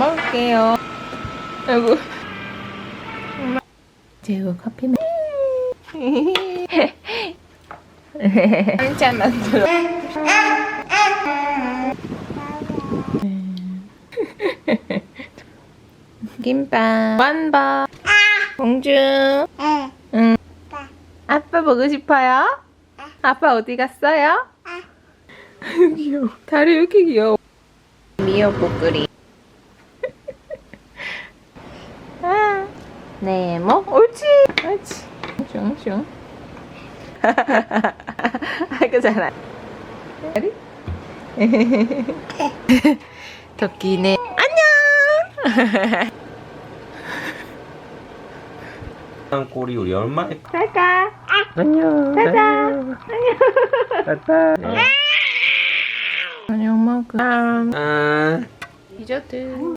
먹을게요. 아이고. 제우 커피 마. 한잔 만들어. 김밥. 완밥. 공주. 응. 아빠 보고 싶어요? 아빠 어디 갔어요? 귀여워. 다리 왜 이렇게 귀여워? 미역국 끓이. 아, 네모. 옳지. 옳지. 슝슝. 아이고 잘하. 토끼네. 안녕. 한 꼴이 우리 얼마에 갈까? 안녕 가자. 안녕 갔다 안녕 먹어. 아 디저트.